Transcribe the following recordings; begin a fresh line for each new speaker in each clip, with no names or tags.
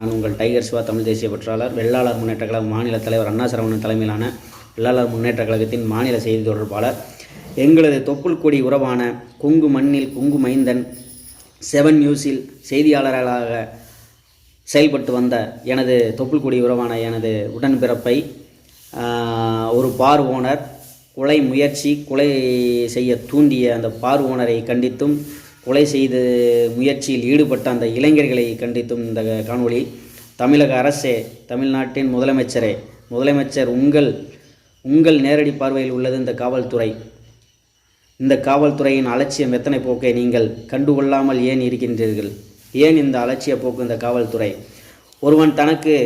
நான் உங்கள் டைகர் சிவா தமிழ் தேசிய பற்றாளர் வெள்ளாளர் முன்னேற்ற கழக மாநில தலைவர் அண்ணா சரவணன் தலைமையிலான வெள்ளாளர் முன்னேற்ற கழகத்தின் மாநில செய்தி தொடர்பாளர் எங்களது தொப்புள் கொடி உறவான குங்கு மண்ணில் குங்கு மைந்தன் செவன் நியூஸில் செய்தியாளர்களாக செயல்பட்டு வந்த எனது தொப்புள் கொடி உறவான எனது உடன்பிறப்பை ஒரு ஒரு பார்வோனர் கொலை முயற்சி கொலை செய்ய தூண்டிய அந்த பார்வோனரை கண்டித்தும் கொலை செய்து முயற்சியில் ஈடுபட்ட அந்த இளைஞர்களை கண்டித்தும் இந்த காணொளி. தமிழக அரசே தமிழ்நாட்டின் முதலமைச்சரே முதலமைச்சர் உங்கள் உங்கள் நேரடி பார்வையில் உள்ளது இந்த காவல்துறை. இந்த காவல்துறையின் அலட்சியம் எத்தனை போக்கை நீங்கள் கண்டுகொள்ளாமல் ஏன் இருக்கின்றீர்கள்? ஏன் இந்த அலட்சிய போக்கு இந்த காவல்துறை? ஒருவன் தனக்கு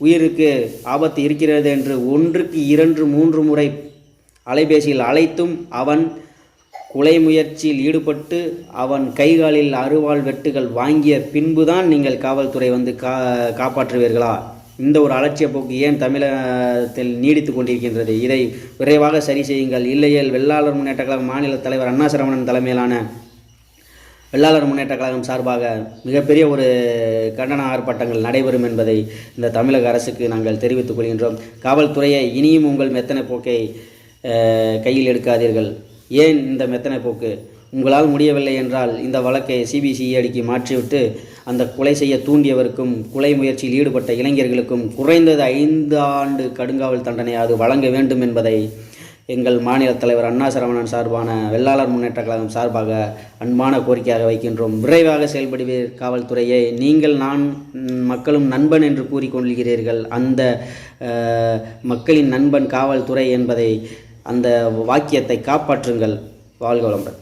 உயிருக்கு ஆபத்து இருக்கிறது என்று ஒன்றுக்கு இரண்டு மூன்று முறை அலைபேசியில் அழைத்தும் அவன் கொலை முயற்சியில் ஈடுபட்டு அவன் கைகாலில் அருவாள் வெட்டுகள் வாங்கிய பின்புதான் நீங்கள் காவல்துறை வந்து கா காப்பாற்றுவீர்களா? இந்த ஒரு அலட்சிய போக்கு ஏன் தமிழகத்தில் நீடித்து கொண்டிருக்கின்றது? இதை விரைவாக சரி செய்யுங்கள். இல்லையேல் வெள்ளாளர் முன்னேற்ற கழக மாநில தலைவர் அண்ணா சரவணன் தலைமையிலான வெள்ளாளர் முன்னேற்ற கழகம் சார்பாக மிகப்பெரிய ஒரு கண்டன ஆர்ப்பாட்டங்கள் நடைபெறும் என்பதை இந்த தமிழக அரசுக்கு நாங்கள் தெரிவித்துக் கொள்கின்றோம். காவல்துறையை இனியும் உங்கள் மெத்தனை போக்கை கையில் எடுக்காதீர்கள். ஏன் இந்த மெத்தனை போக்கு? உங்களால் முடியவில்லை என்றால் இந்த வழக்கை சிபிசிஐடிக்கு மாற்றிவிட்டு அந்த கொலை செய்ய தூண்டியவருக்கும் கொலை முயற்சியில் ஈடுபட்ட இளைஞர்களுக்கும் குறைந்தது ஐந்து ஆண்டு கடுங்காவல் தண்டனை அது வழங்க வேண்டும் என்பதை எங்கள் மாநில தலைவர் அண்ணா சரவணன் சார்பான வெள்ளாளர் முன்னேற்ற கழகம் சார்பாக அன்பான கோரிக்கையாக வைக்கின்றோம். விரைவாக செயல்படுவீர் காவல்துறையை. நீங்கள் நான் மக்களும் நண்பன் என்று கூறிக்கொள்கிறீர்கள் அந்த மக்களின் நண்பன் காவல்துறை என்பதை அந்த வாக்கியத்தை காப்பாற்றுங்கள். வாழ்க வளமுடன்.